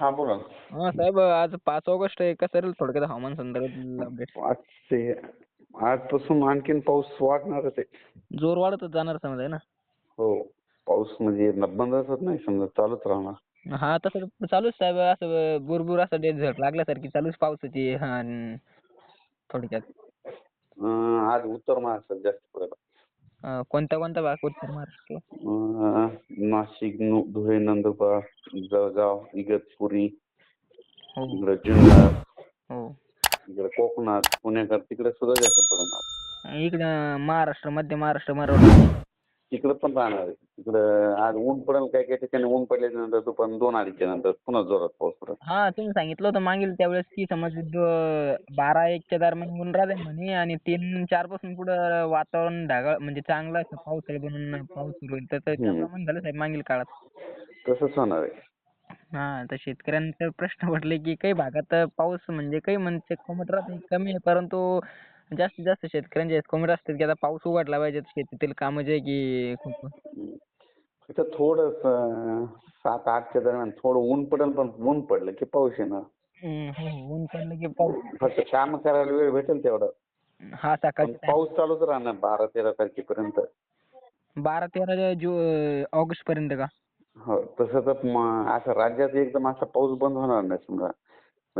हा बोला ना. हा साहेब आज पाच ऑगस्ट आहे. कसं राहील थोडक्यात हवामान संदर्भात अपडेट ते आजपासून आणखीन पाऊस वाढणारच आहे. जोर वाढतच जाणार समजा आहे ना? हो पाऊस म्हणजे न- बंदच होत नाही समजा चालूच राहणार. हा तसं चालूच साहेब असं बुरबुर असं डे झड लागल्यासारखी चालूच पावसाची हा अन थोडक्यात. अं, आज उत्तर महाराष्ट्रात जास्त पडेल कोणत्या कोणत्या भाग उत्तर महाराष्ट्र? अं, नाशिक नु- धुळे नंदुरबार जळगाव इगतपुरी हो. इकडे जुन्नर हो. इकडे कोकणात पुणेकर तिकडे सुद्धा जास्त पडणार. इकडं महाराष्ट्र मध्य महाराष्ट्र मराठवाडा. तिकडे पण राहणार आहे. तिकडे आज ऊन पडेल काही काही ठिकाणी? ऊन पडल्याच्या नंतर दुपार दोन अडीचच्या नंतर पुन्हा जोरात पाऊस पडेल. हा तुम्ही सांगितलं होतं मागील त्यावेळेस की समज दो- बारा एकच्या दरम्यान ऊन राहते म्हणे आणि तीन चारपासून पुढं वातावरण ढगाळ म्हणजे चांगलं असं पावसाळी बनून पाऊस सुरू होईल. तर त्याप्रमाणे झालं साहेब मागील काळात. तसंच होणार आहे. हा तर शेतकऱ्यांचा प्रश्न पडले की काही भागात पाऊस म्हणजे काही म्हणजे कोमट राहते कमी आहे. परंतु जास्तीत जास्त शेतकऱ्यांचे कोमट असतात की आता पाऊस उघडला पाहिजे शेतीतील कामं जे आहे की खूप. तिथं थोडं सात आठच्या दरम्यान थोडं ऊन पडेल पण ऊन पडलं की पाऊस येणार. हम्म, हो, ऊन पडलं की पाऊस फक्त काम करायला वेळ भेटेल तेवढा. हा पण सकाळी पाऊस चालूच राहणार बारा तेरा तारखेपर्यंत. बारा तेरा जु ऑगस्ट पर्यंत का? हो तसं तर म- असं राज्यात एकदम असा पाऊस बंद होणार नाही समजा.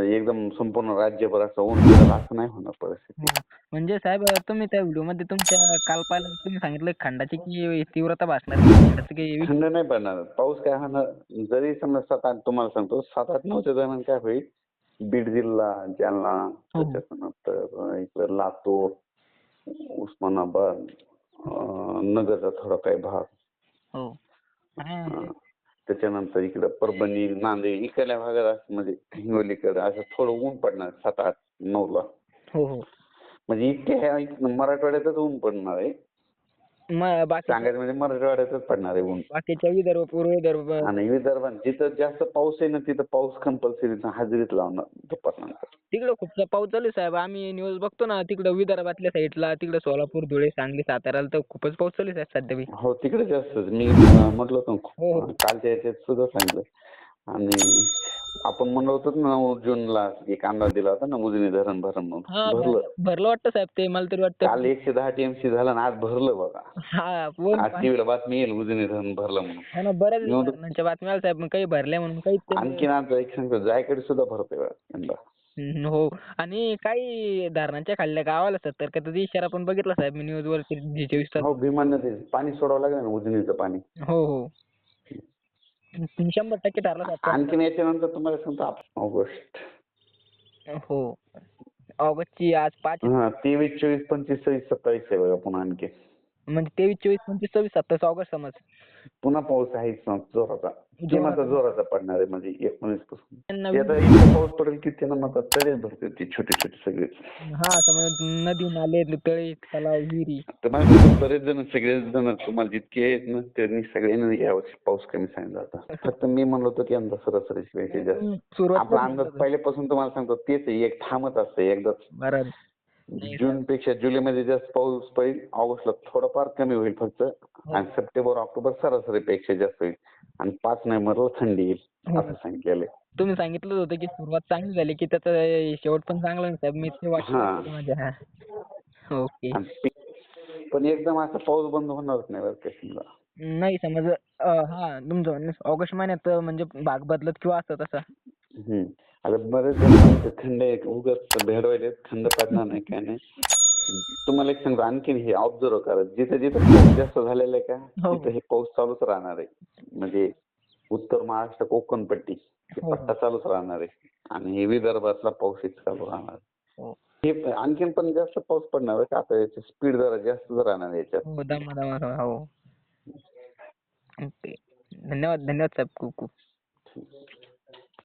म्हणजे एकदम संपूर्ण राज्यभर असं ऊन पडेल असं नाही होणार परिस्थिती. हो. म्हणजे साहेब तुम्ही त्या व्हिडिओमध्ये तुमच्या काल पाहिलं तुम्ही सांगितलं खंडाची की तीव्रता भासणार काही थंड नाही पडणार पाऊस काय होणार? जरी समजा सात आठ तुम्हाला सांगतो सात आठ नऊच्या दरम्यान काय होईल? बीड जिल्हा जालना हो. त्याच्यानंतर इकडे लातूर उस्मानाबाद अं, नगरचा थोडा काही भाग. हो. हा. त्याच्यानंतर इकडे परभणी नांदेड इकडल्या भागात असं म्हणजे हिंगोलीकडे असं थोडं ऊन पडणार सात आठ नऊ ला हो हो. म्हणजे इतके ह्या इथं मराठवाड्यातच ऊन पडणार आहे. बाकी सांगायचं म्हणजे मराठवाड्यातच पडणार आहे ऊन. बाकीच्या विदर्भ पूर्व विदर्भ आणि विदर्भात जिथं जास्त पाऊस आहे ना तिथं पाऊस कंपल्सरी हजेरीत लावणार दुपारनंतर. तिकडं खूप पाऊस चालू आहे साहेब. आम्ही न्यूज बघतो ना तिकडं विदर्भातल्या साईडला तिकडं सोलापूर धुळे सांगली साताऱ्याला तर खूपच पाऊस चालू आहे साहेब सध्या बी. हो तिकडे जास्तच. मी अं, म्हटलं होतं हो, हो. ना, कालच्या याच्यात सुद्धा सांगितलं. आणि आपण म्हणलो होतो ना नऊ जूनला एक अंदाज दिला होता ना उजनी धरण भरण म्हणून. भरलं भर- भरलं. वाटतं साहेब ते मला तरी वाटतं. काल एकशे दहा टीएमसी झालं आणि आज भरलं बघा. हा आज टीव्हीला बातमी येईल उजनी धरण भरलं म्हणून. हा ना बऱ्याच धरणांच्या बातम्या आल्या साहेब काही भरल्या म्हणून काही ते- आणखीन आज एक सांगतो जायकडे सुद्धा भरतोय बघा यंदा. हम्म, हो. आणि काही धरणांच्या खाल्ल्या गावाला सतर्कतेचा इशारा पण बघितला साहेब मी न्यूज वरती चोवीस तास हो भीमानं ते पाणी सोडावं लागलं ना उजनीचं पाणी. हो हो. शंभर टक्के ठरला साहेब आणखीन याच्यानंतर तुम्हाला सांगतो ऑगस्ट. हो. ऑगस्टची आज पाच हा तेवीस चोवीस पंचवीस सव्वीस सत्तावीस आहे बघा पुन्हा आणखी. म्हणजे तेवीस चोवीस पंचवीस सव्वीस सत्तावीस ऑगस्ट समज. पुन्हा पाऊस आहे जोराचा. ते मात्र जोराचा पडणार आहे म्हणजे एकोणीसपासून. आता इतका पाऊस पडेल की त्यांना मात्र तळेच भरते ती छोटे छोटे सगळे. हा समज नदी नाले तळे तलाव विहिरी. तर बरेच जण सगळेच जण तुम्हाला जितके आहेत ना त्यांनी सगळ्यांनी यावर्षी पाऊस कमी सांगितला होता. फक्त मी म्हणलो होतो की यंदा सरासरीची पेक्षा जास्त. हम्म, सुरुवात आपला अंदाज पहिल्यापासून तुम्हाला सांगतो तेच आहे एक थांबत असते एकदाच. बरं. जून पेक्षा जुलैमध्ये जास्त पाऊस पडेल ऑगस्टला थोडाफार कमी होईल फक्त. आणि सप्टेंबर ऑक्टोबर सरासरीपेक्षा जास्त होईल. आणि पाच नोव्हेंबरला थंडी येईल असं सांगितलेलं आहे. तुम्ही सांगितलं होतं की सुरुवात चांगली झाली की त्याचा शेवट पण चांगला साहेब. मी ते हा. माझ्या हा. ओके. पण एकदम असा पाऊस बंद होणारच नाही बरं का समजा. नाही समज हा तुमचं ऑगस्ट महिन्यात म्हणजे भाग बदलत किंवा असं तसं. आता बरेच जण थंड आहे उगाच भेडवायले थंड पडणार नाही काय नाही. तुम्हाला एक सांगतो आणखीन हे ऑब्झर्व करा जिथे जिथे पाऊस जास्त झालेला आहे का हो. तिथे हे पाऊस चालूच राहणार आहे. म्हणजे उत्तर महाराष्ट्र कोकण पट्टी हे हो. पट्टा चालूच राहणार आहे. आणि हे विदर्भातला पाऊस हे चालू राहणार हो. हे प- आणखीन पण जास्त पाऊस पडणार आहे का आता याची स्पीड जरा जास्तच राहणार आहे याच्यात. हो दमा दमा हो. ओके. धन्यवाद धन्यवाद साहेब खूप खूप.